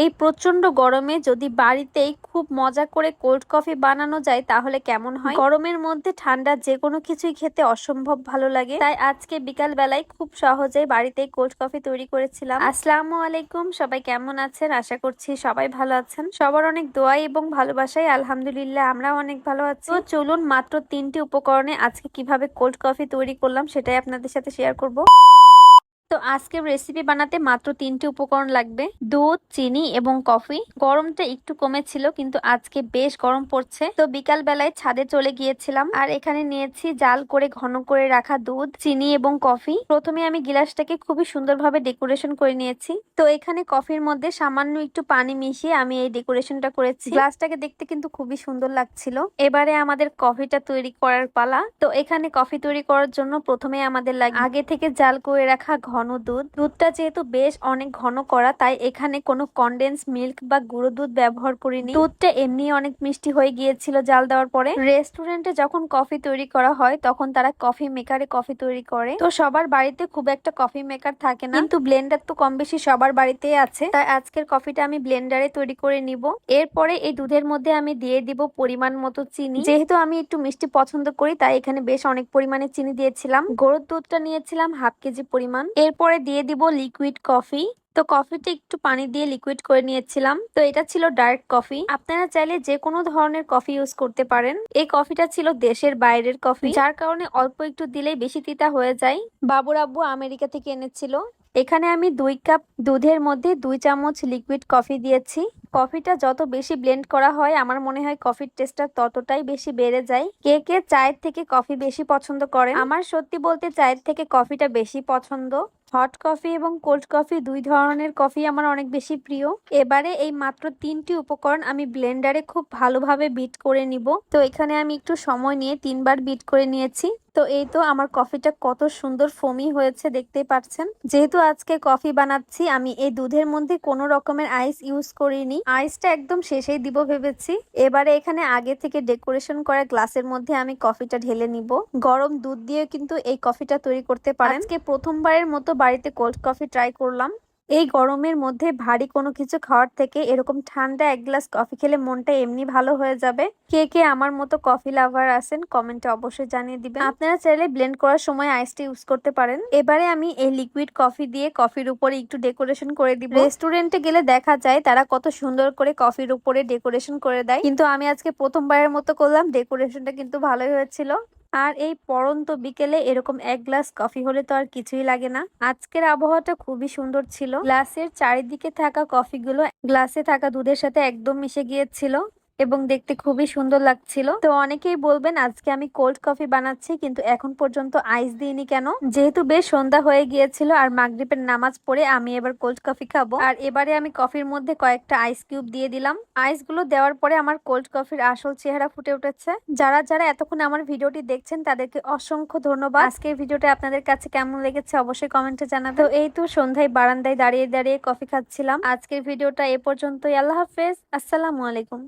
এই প্রচণ্ড গরমে যদি বাড়িতেই খুব মজা করে কোল্ড কফি বানানো যায়, তাহলে কেমন হয়? গরমের মধ্যে ঠান্ডা যে কোনো কিছুই খেতে অসম্ভব ভালো লাগে। তাই আজকে বিকাল বেলায় খুব সহজে বাড়িতেই কোল্ড কফি তৈরি করেছিলাম। আসসালামু আলাইকুম, সবাই কেমন আছেন? আশা করছি সবাই ভালো আছেন। সবার অনেক দোয়াই এবং ভালোবাসাই, আলহামদুলিল্লাহ, আমরাও অনেক ভালো আছি। তো চলুন মাত্র তিনটি উপকরণে আজকে কীভাবে কোল্ড কফি তৈরি করলাম, সেটাই আপনাদের সাথে শেয়ার করব। তো আজকের রেসিপি বানাতে মাত্র তিনটি উপকরণ লাগবে। দুধ, চিনি এবং কফি। গরমটা একটু কমেছিল, কিন্তু আজকে বেশ গরম পড়ছে। তো বিকাল বেলায় ছাদে চলে গিয়েছিলাম, আর এখানে নিয়েছি জাল করে ঘন করে রাখা দুধ, চিনি এবং কফি। প্রথমে আমি গিলাসটাকে খুবই সুন্দরভাবে ডেকোরেশন করে নিয়েছি। তো এখানে কফির মধ্যে সামান্য একটু পানি মিশিয়ে আমি এই ডেকোরেশনটা করেছি। গ্লাসটাকে দেখতে কিন্তু খুবই সুন্দর লাগছিল। এবারে আমাদের কফিটা তৈরি করার পালা। তো এখানে কফি তৈরি করার জন্য প্রথমে আমাদের লাগে আগে থেকে জাল করে রাখা ঘন দুধ। দুধটা যেহেতু বেশ অনেক ঘন করা তাই এখানে কোনো কন্ডেন্স মিল্ক বা গুঁড়ো দুধ ব্যবহার করিনি। দুধটা এমনি অনেক মিষ্টি হয়ে গিয়েছিল জাল দেওয়ার পরে। রেস্টুরেন্টে যখন কফি তৈরি করা হয়, তখন তারা কফি মেকারে কফি তৈরি করে। তো সবার বাড়িতে খুব একটা কফি মেকার থাকে না। কিন্তু ব্লেন্ডার তো কম বেশি সবার বাড়িতেই আছে। তাই আজকের কফিটা আমি ব্লেন্ডারে তৈরি করে নিব। এরপরে এই দুধের মধ্যে আমি দিয়ে দিব পরিমাণ মতো চিনি। যেহেতু আমি একটু মিষ্টি পছন্দ করি, তাই এখানে বেশ অনেক পরিমাণে চিনি দিয়েছিলাম। গরুর দুধটা নিয়েছিলাম হাফ কেজি পরিমাণ। এরপরে দিয়ে দিব লিকুইড কফি তো কফিটা একটু পানি দিয়ে লিকুইড করে নিয়েছিলাম। তো এটা ছিল ডার্ক কফি আপনারা চাইলে যে কোনো ধরনের কফি ইউজ করতে পারেন। এই কফিটা ছিল দেশের বাইরের কফি যার কারণে অল্প একটু দিলেই বেশি তিতা হয়ে যায়। বাবুর আব্বু আমেরিকা থেকে এনেছিল। এখানে আমি দুই কাপ দুধের মধ্যে দুই চামচ লিকুইড কফি দিয়েছি। কফিটা যত বেশি ব্লেন্ড করা হয়, আমার মনে হয় কফির টেস্টটা ততটাই বেশি বেড়ে যায়। কে কে চায়ের থেকে কফি বেশি পছন্দ করে আমার সত্যি বলতে চায়ের থেকে কফিটা বেশি পছন্দ। হট কফি এবং কোল্ড কফি দুই ধরনের কফি আমার অনেক বেশি প্রিয়। এবারে এই মাত্র তিনটি উপকরণ আমি ব্লেন্ডারে খুব ভালোভাবে বিট করে নিব। তো এখানে আমি একটু সময় নিয়ে তিনবার বিট করে নিয়েছি। তো এই তো আমার কফিটা কত সুন্দর ফমি হয়েছে, দেখতেই পাচ্ছেন। যেহেতু আজকে কফি বানাচ্ছি, আমি এই দুধের মধ্যে কোনো রকমের আইস ইউজ করিনি। আইসটা একদম শেষেই দিব ভেবেছি। এবারে এখানে আগে থেকে ডেকোরেশন করা গ্লাসের মধ্যে আমি কফিটা ঢেলে নিব। গরম দুধ দিয়ে কিন্তু এই কফিটা তৈরি করতে পারেন। আজকে প্রথমবারের মতো বাড়িতে কোল্ড কফি ট্রাই করলাম। এই গরমের মধ্যে ভারী কোনো কিছু খাওয়ার থেকে এরকম ঠান্ডা এক গ্লাস কফি খেলে মনটা এমনি ভালো হয়ে যাবে। কে কে আমার মতো কফি লাভার আছেন কমেন্টে অবশ্যই জানিয়ে দিবেন। আপনারা চাইলে ব্লেন্ড করার সময় আইসটা ইউজ করতে পারেন। এবারে আমি এই লিকুইড কফি দিয়ে কফির উপরে একটু ডেকোরেশন করে দিব। রেস্টুরেন্টে গেলে দেখা যায় তারা কত সুন্দর করে কফির উপরে ডেকোরেশন করে দেয়। কিন্তু আমি আজকে প্রথমবারের মতো করলাম, ডেকোরেশনটা কিন্তু ভালোই হয়েছিল। আর এই পরন্ত বিকেলে এরকম এক গ্লাস কফি হলে তো আর কিছুই লাগে না। আজকের আবহাওয়াটা খুবই সুন্দর ছিল। গ্লাসের চারিদিকে থাকা কফিগুলো গ্লাসে থাকা দুধের সাথে একদম মিশে গিয়েছিল। এবং দেখতে খুবই সুন্দর লাগছিল। তো অনেকেই বলবেন, আজকে আমি কোল্ড কফি বানাচ্ছি, কিন্তু এখন পর্যন্ত আইস দিইনি কেন? যেহেতু বেশ সন্ধ্যা হয়ে গিয়েছিল আর মাগরীবের নামাজ পড়ে আমি এবার কোল্ড কফি খাব। আর এবারে আমি কফির মধ্যে কয়েকটা আইস কিউব দিয়ে দিলাম। আইসগুলো দেওয়ার পরে আমার কোল্ড কফির আসল চেহারা ফুটে উঠেছে। যারা যারা এতক্ষণ আমার ভিডিওটি দেখছেন, তাদেরকে অসংখ্য ধন্যবাদ। আজকের ভিডিওটা আপনাদের কাছে কেমন লেগেছে অবশ্যই কমেন্টে জানাবে তো এই তো সন্ধ্যায় বারান্দায় দাঁড়িয়ে দাঁড়িয়ে কফি খাচ্ছিলাম। আজকের ভিডিওটা এ পর্যন্তই। আল্লাহ হাফেজ। আসসালামু আলাইকুম।